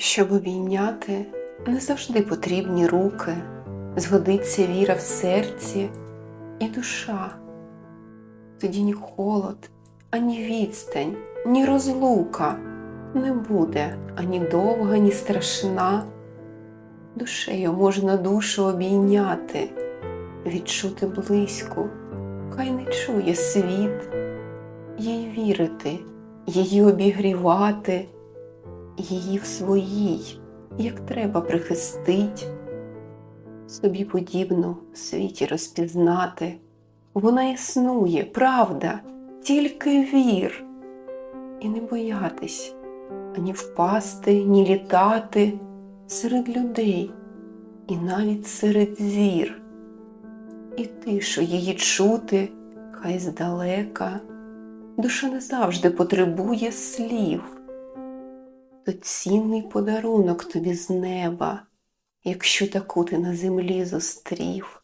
Щоб обійняти, не завжди потрібні руки, згодиться віра в серці і душа. Тоді ні холод, ані відстань, ні розлука не буде ані довга, ні страшна. Душею можна душу обійняти, відчути близьку, хай не чує світ, їй вірити, її обігрівати, її в своїй, як треба прихистить, собі подібну в світі розпізнати. Вона існує, правда, тільки вір, і не боятись ані впасти, ні літати серед людей, і навіть серед зір, і тишу її чути, хай здалека, душа не завжди потребує слів, то цінний подарунок тобі з неба, якщо таку ти на землі зустрів.